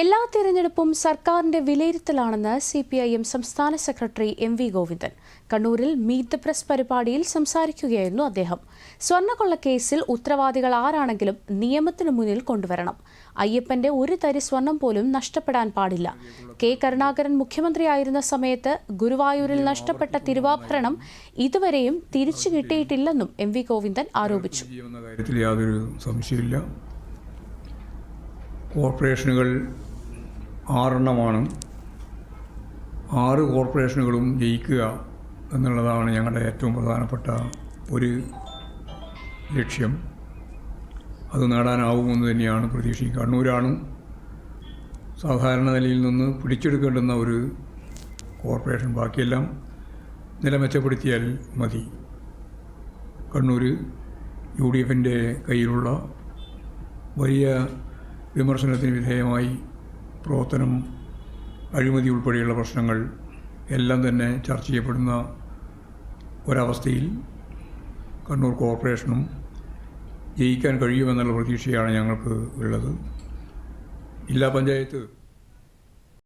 എല്ലാ തിരഞ്ഞെടുപ്പും സർക്കാരിന്റെ വിലയിരുത്തലാണെന്ന് സി പി ഐ എം സംസ്ഥാന സെക്രട്ടറി എം വി ഗോവിന്ദൻ. കണ്ണൂരിൽ മീറ്റ് ദ പ്രസ് പരിപാടിയിൽ സംസാരിക്കുകയായിരുന്നു അദ്ദേഹം. സ്വർണക്കൊള്ള കേസിൽ ഉത്തരവാദികൾ ആരാണെങ്കിലും നിയമത്തിനു മുന്നിൽ കൊണ്ടുവരണം. അയ്യപ്പന്റെ ഒരു തരി സ്വർണം പോലും നഷ്ടപ്പെടാൻ പാടില്ല. കെ കരുണാകരൻ മുഖ്യമന്ത്രിയായിരുന്ന സമയത്ത് ഗുരുവായൂരിൽ നഷ്ടപ്പെട്ട തിരുവാഭരണം ഇതുവരെയും തിരിച്ചു കിട്ടിയിട്ടില്ലെന്നും എം വി ഗോവിന്ദൻ ആരോപിച്ചു. യാതൊരു സംശയമില്ല കോർപ്പറേഷനുകൾ ആറെണ്ണമാണ്. ആറ് കോർപ്പറേഷനുകളും ജയിക്കുക എന്നുള്ളതാണ് ഞങ്ങളുടെ ഏറ്റവും പ്രധാനപ്പെട്ട ഒരു ലക്ഷ്യം. അത് നേടാനാവുമെന്ന് തന്നെയാണ് പ്രതീക്ഷിക്കുക. കണ്ണൂരാണ് സാധാരണ നിലയിൽ നിന്ന് പിടിച്ചെടുക്കേണ്ടുന്ന ഒരു കോർപ്പറേഷൻ. ബാക്കിയെല്ലാം നില മെച്ചപ്പെടുത്തിയാൽ മതി. കണ്ണൂർ യു ഡി എഫിന്റെ കയ്യിലുള്ള വലിയ വിമർശനത്തിന് വിധേയമായി പ്രവർത്തനം അഴിമതി ഉൾപ്പെടെയുള്ള പ്രശ്നങ്ങൾ എല്ലാം തന്നെ ചർച്ച ചെയ്യപ്പെടുന്ന ഒരവസ്ഥയിൽ കണ്ണൂർ കോർപ്പറേഷനും ജയിക്കാൻ കഴിയുമെന്നുള്ള പ്രതീക്ഷയാണ് ഞങ്ങൾക്ക് ഉള്ളത്. ജില്ലാ പഞ്ചായത്ത്